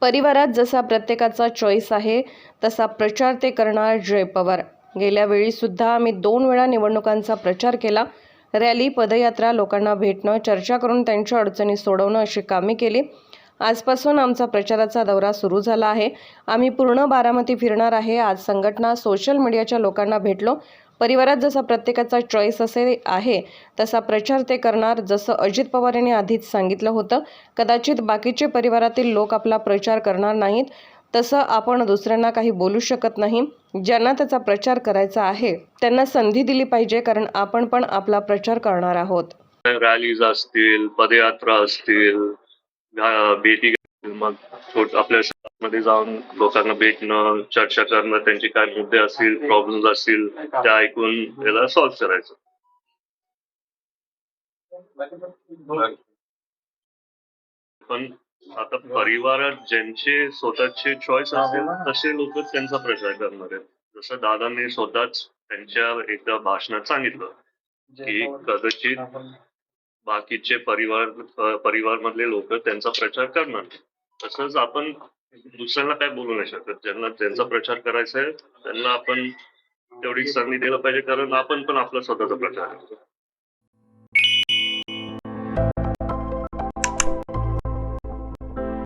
परिवारात जसा प्रत्येकाचा चॉईस आहे तसा प्रचार ते करणार जय पवार. गेल्या सुद्धा आम्ही दोन वेळा निवडणुकांचा प्रचार केला. रॅली पदयात्रा लोकांना भेटणं चर्चा करून त्यांच्या अडचणी सोडवणं अशी कामे केली. आजपासून आमचा प्रचाराचा दौरा सुरू झाला आहे. आम्ही पूर्ण बारामती फिरणार आहे. आज संघटना सोशल मीडियाच्या लोकांना भेटलो. परिवारात जसा प्रत्येकाचा चॉईस असे आहे तसा प्रचार ते करणार जसं अजित पवार यांनी आधीच सांगितलं होतं. कदाचित बाकीचे परिवारातील लोक आपला प्रचार करणार नाहीत तसं आपण दुसऱ्यांना काही बोलू शकत नाही. ज्यांना त्याचा प्रचार करायचा आहे त्यांना संधी दिली पाहिजे कारण आपण पण आपला प्रचार करणार आहोत. रॅलीज असतील पदयात्रा असतील भेटी मग आपल्या शहरामध्ये जाऊन लोकांना भेटणं चर्चा करणं त्यांचे काय मुद्दे असतील प्रॉब्लेम्स असतील त्या ऐकून त्याला सॉल्व्ह करायचं. पण आता परिवारात ज्यांचे स्वतःचे चॉईस असतील तसे लोक त्यांचा प्रचार करणार आहेत. जसं दादांनी स्वतःच त्यांच्या एकदा भाषणात सांगितलं की कदाचित बाकीचे परिवार परिवार मधले लोक त्यांचा प्रचार करणार तसंच आपण दुसऱ्यांना काय बोलू नाही शकत. ज्यांना त्यांचा प्रचार करायचा आहे त्यांना आपण तेवढी संधी दिलं पाहिजे कारण आपण पण आपला स्वतःचा प्रचार करतो.